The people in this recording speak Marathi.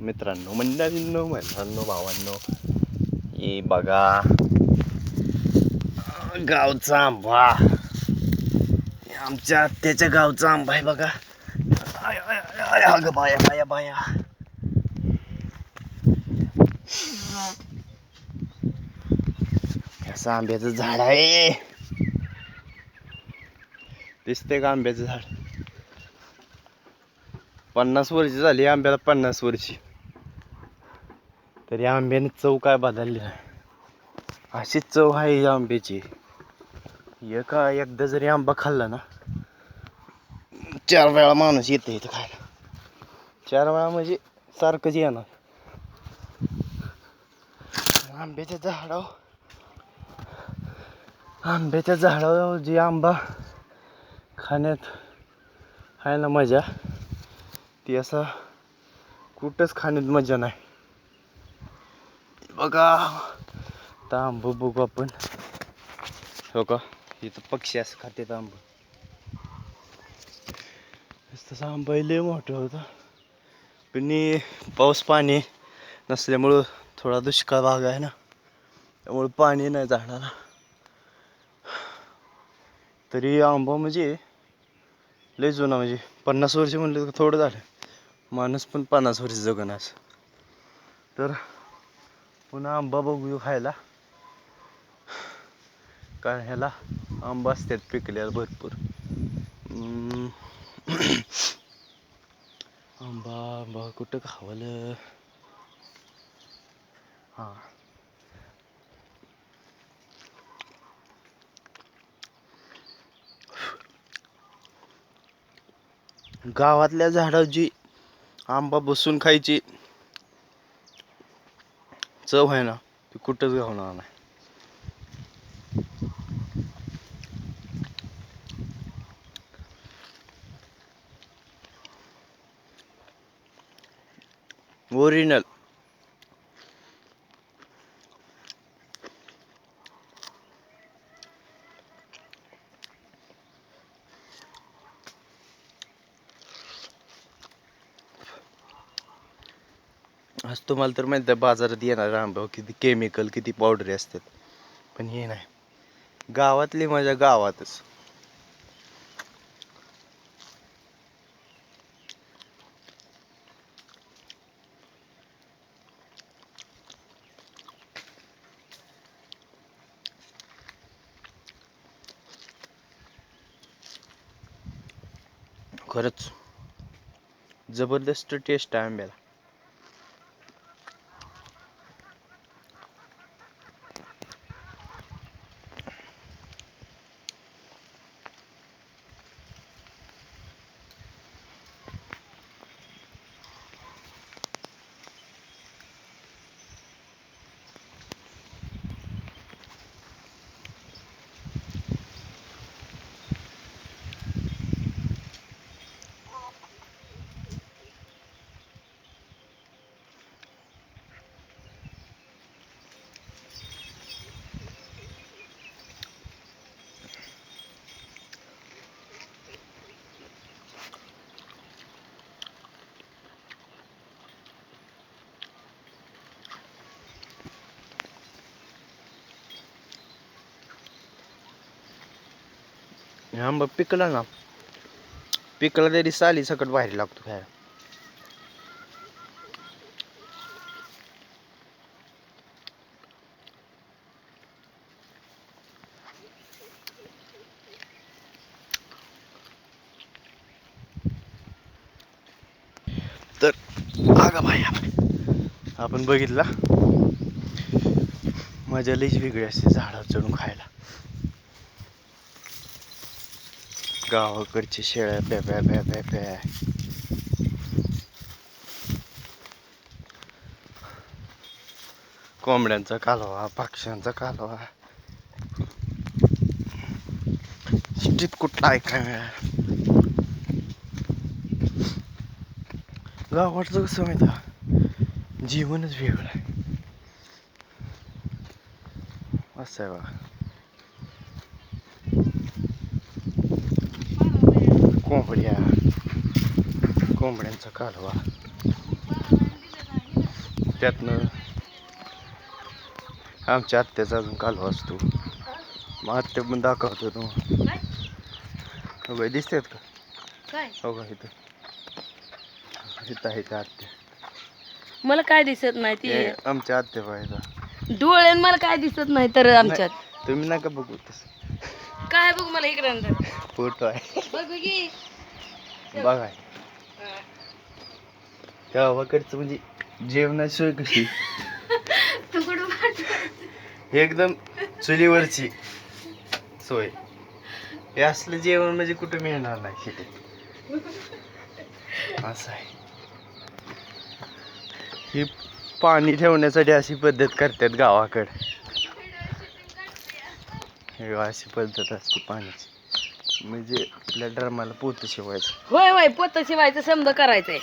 मित्रांनो मंडळींनो महिलांनो भावांनो हे बघा. गावचा आंबा. हे आमच्या आत्याच्या गावचा आंबा आहे बघा. आय, अगं बाया बाया बाया. कसं आंब्याचं झाड आहे? दिसते का आंब्याचं झाड? पन्नास वर्ष झाली आंब्याला पन्नास वर्षी. तरी आंब्याने चव काय बदलली? नाही अशीच चव आहे या आंब्याची. एका एकदा जरी आंबा खाल्ला ना चार वेळा माणूस येते इथं खायला. चार वेळा म्हणजे सारखंच येणार. आंब्याच्या झाडावर आंब्याच्या झाडावर जी आंबा खाण्यात आहे ना मजा ती असा कुठंच खाण्यात मजा नाही. बघा. आता बघू आपण. हो का? इथं पक्षी असं खाते आंब तसं आंबा लय मोठं होता. पण पाऊस पाणी नसल्यामुळं थोडा दुष्काळ भाग आहे ना. त्यामुळं पाणी नाही झाडाला. तरी आंबा म्हणजे लय जुना म्हणजे पन्नास वर्ष म्हणलं तर थोडं झालं. माणूस पण पन्नास वर्ष जगन तर पुन्हा आंबा बघू खायला. कारण ह्याला आंबा असतात पिकल्याला भरपूर. आंबा आंबा कुठं खावलं? हां. गावातल्या झाडाची आंबा बसून खायची चव आहे ना ती कुठंच गावणार नाही ओरिजिनल आज तुम्हाला तर माहिती आहे बाजारात येणार आंबा किती केमिकल किती पावडरी असतात. पण हे नाही. गावातली मजा गावातच. खरंच जबरदस्त टेस्ट आहे आंब्याला. आंबा पिकला ना पिकला तरी साली सकट बाहेर लागतो खायला. तर आगा भाई आपण बघितला मजा लईच वेगळी असते झाडावर चढून खायला. गावाकडच्या शेळ्या प्या प्या प्या प्या प्या. कोंबड्यांचा कालवा पक्ष्यांचा कालवा. सिटीत कुठला ऐकाय मिळाल गावाकडचं कसं माहिती जीवनच वेगळं आहे. असं आहे बघा. कोंबड्यांचा कालवा. त्यातनं आमच्या आत्याचा अजून कालवा असतो. मग आत्या पण दाखवतो तुम्हाला हो दिसतात का? हो का इथं. इथं आहे त्या आत्या. मला काय दिसत नाही ती? आमच्या आत्या पाहिजे डोळ्यान मला काय दिसत नाही तर आमच्यात. तुम्ही नका बघू तसं. काय बघ मला इकडे अंदर? फोटो आहे. बघ की. बघा. गावाकडचं म्हणजे जेवणाची सोय कशी? एकदम चुलीवरची सोय. हे असलं जेवण म्हणजे कुठं मिळणार नाही शेतीत असं आहे. ही पाणी ठेवण्यासाठी अशी पद्धत करतात गावाकडे. हे अशी पद्धत असते पाण्याची. म्हणजे आपल्या ड्रमाला पोत शिवायचं. होय होय पोत शिवायचं समजा करायचंय.